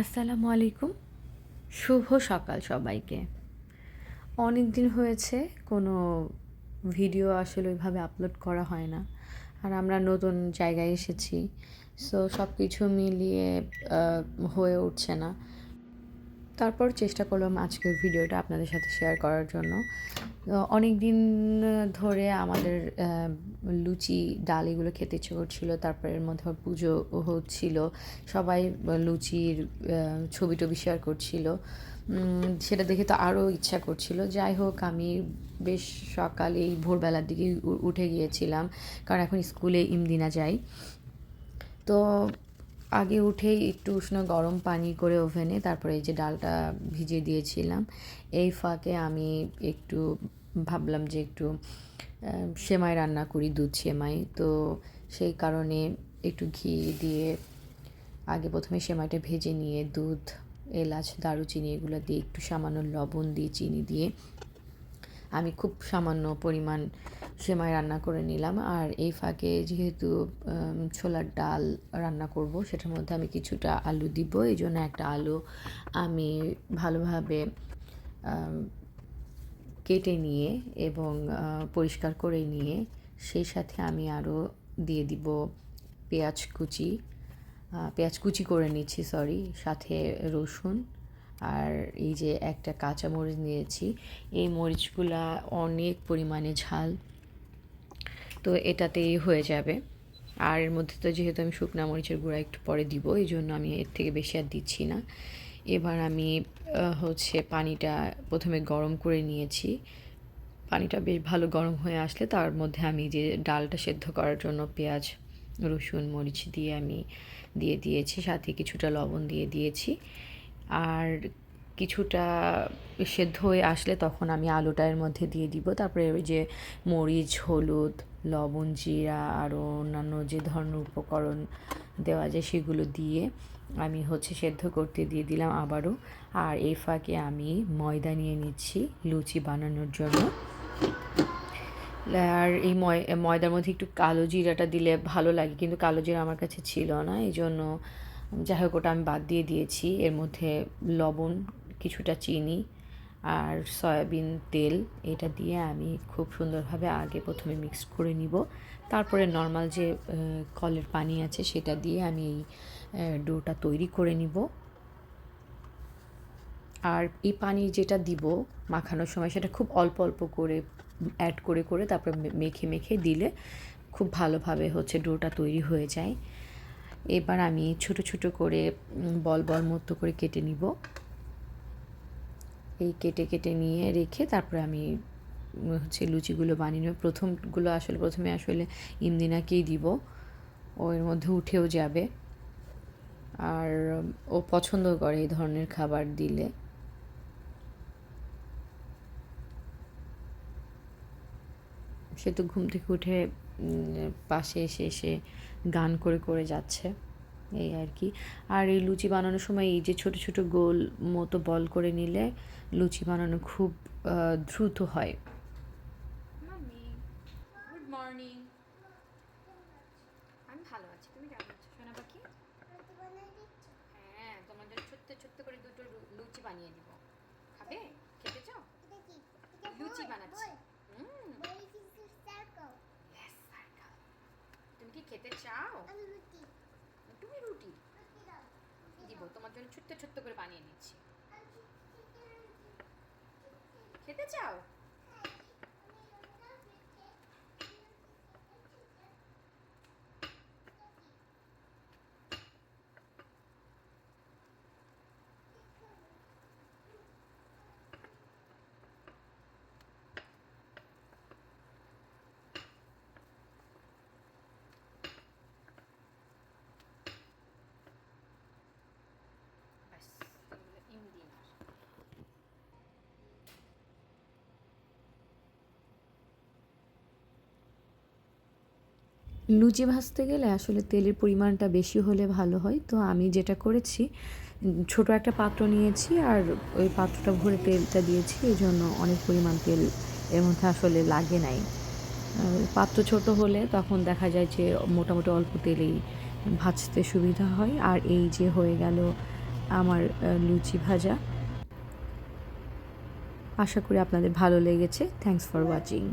আসসালামু আলাইকুম। শুভ সকাল সবাইকে। অনেক দিন হয়েছে, কোনো ভিডিও আসলে ওইভাবে আপলোড করা হয় না। আর আমরা নতুন জায়গায় এসেছি, সো সব কিছু মিলিয়ে হয়ে উঠছে না। তারপর চেষ্টা করলাম আজকের ভিডিওটা আপনাদের সাথে শেয়ার করার জন্য। অনেক দিন ধরে আমাদের লুচি, ডাল এগুলো খেতে ইচ্ছে করছিল। তারপরে এর মধ্যে পুজো হচ্ছিল। সবাই লুচির ছবি টবি শেয়ার করছিল। সেটা দেখে তো আরও ইচ্ছা করছিল। যাই হোক, আমি বেশ সকালেই ভোরবেলার দিকে উঠে গিয়েছিলাম। কারণ এখন স্কুলে ইমদিনা যাই। তো আগে উঠেই একটু উষ্ণ গরম পানি করে ওভেনে তারপরে এই যে ডালটা ভিজিয়ে দিয়েছিলাম। এই ফাঁকে আমি একটু ভাবলাম যে একটু সেমাই রান্না করি, দুধ সেমাই। তো সেই কারণে একটু ঘি দিয়ে আগে প্রথমে সেমাইটা ভেজে নিয়ে দুধ, এলাচ, দারুচিনি এগুলো দিয়ে একটু সামান্য লবণ দিয়ে, চিনি দিয়ে আমি খুব সামান্য পরিমাণ সেমাই রান্না করে নিলাম। আর এই ফাঁকে যেহেতু ছোলার ডাল রান্না করব, সেটার মধ্যে আমি কিছুটা আলু দিব। এই জন্য একটা আলু আমি ভালোভাবে কেটে নিয়ে এবং পরিষ্কার করে নিয়ে সেই সাথে আমি আরও দিয়ে দিব পেঁয়াজ কুচি। পেঁয়াজ কুচি করে নিচ্ছি সরি সাথে রসুন। আর এই যে একটা কাঁচা মরিচ নিয়েছি, এই মরিচগুলা অনেক পরিমাণে ঝাল। তো এটাতেই হয়ে যাবে। আর এর মধ্যে তো যেহেতু আমি শুকনা মরিচের গুঁড়া একটু পরে দিব, এই জন্য আমি এর থেকে বেশি আর দিচ্ছি না। এবার আমি হচ্ছে পানিটা প্রথমে গরম করে নিয়েছি। পানিটা বেশ ভালো গরম হয়ে আসলে তার মধ্যে আমি যে ডালটা সেদ্ধ করার জন্য পেঁয়াজ, রসুন, মরিচ দিয়ে আমি দিয়ে দিয়েছি, সাথে কিছুটা লবণ দিয়ে দিয়েছি। আর কিছুটা সেদ্ধ হয়ে আসলে তখন আমি আলুটা এর মধ্যে দিয়ে দিব। তারপরে ওই যে মরিচ, হলুদ, লবণ, জিরা আরও অন্যান্য যে ধরনের উপকরণ দেওয়া যায় সেগুলো দিয়ে আমি হচ্ছে সেদ্ধ করতে দিয়ে দিলাম আবারও। আর এই ফাঁকে আমি ময়দা নিয়ে নিচ্ছি লুচি বানানোর জন্য। আর এই ময়, ময়দার মধ্যে একটু কালো জিরাটা দিলে ভালো লাগে, কিন্তু কালো জিরা আমার কাছে ছিল না এই জন্য যাই হোক ওটা আমি বাদ দিয়ে দিয়েছি। এর মধ্যে লবণ, কিছুটা চিনি আর সয়াবিন তেল, এটা দিয়ে আমি খুব সুন্দরভাবে আগে প্রথমে মিক্স করে নিব। তারপরে নর্মাল যে কলের পানি আছে সেটা দিয়ে আমি এই ডোটা তৈরি করে নিব। আর এই পানি যেটা দিব মাখানোর সময় সেটা খুব অল্প অল্প করে অ্যাড করে করে তারপরে মেখে মেখে দিলে খুব ভালোভাবে হচ্ছে ডোটা তৈরি হয়ে যায়। এবার আমি ছোট ছোট করে বল বল মতো করে কেটে নিব। এই কেটে কেটে নিয়ে রেখে তারপরে আমি হচ্ছে লুচিগুলো বানিয়ে নেব। প্রথমগুলো আসলে, প্রথমে আসলে ইমদিনাকেই দিব। ও এর মধ্যে উঠেও যাবে। আর ও পছন্দ করে এই ধরনের খাবার দিলে। সে তো ঘুম থেকে উঠে পাশে এসে এসে গান করে করে যাচ্ছে। এই আর কি। আর এই লুচি বানানোর সময় এই যে ছোট ছোট গোল মতো বল করে নিলে লুচি বানানো খুব দ্রুত হয়। Good morning. আমি ভালো আছি। তুমি কেমন আছো? সোনা পাখি? হ্যাঁ তোমাদের ছোট্ট ছোট্ট করে দুটো লুচি বানিয়ে দিব। খাবে? খেতে চাও লুচি বানাচ্ছি। তুমি কি খেতে চাও? তুমি রুটি। দিব, তোমার জন্য ছোট্ট ছোট্ট করে বানিয়ে দিচ্ছি খেতে চাও? লুচি ভাজতে গেলে আসলে তেলের পরিমাণটা বেশি হলে ভালো হয়। তো আমি যেটা করেছি, ছোট একটা পাত্র নিয়েছি আর ওই পাত্রটা ভরে তেলটা দিয়েছি, এই জন্য অনেক পরিমাণ তেল এর মধ্যে আসলে লাগে নাই। পাত্র ছোট হলে তখন দেখা যায় যে মোটামুটি অল্প তেলেই ভাজতে সুবিধা হয়। আর এই যে হয়ে গেল আমার লুচি ভাজা। আশা করি আপনাদের ভালো লেগেছে। Thanks for watching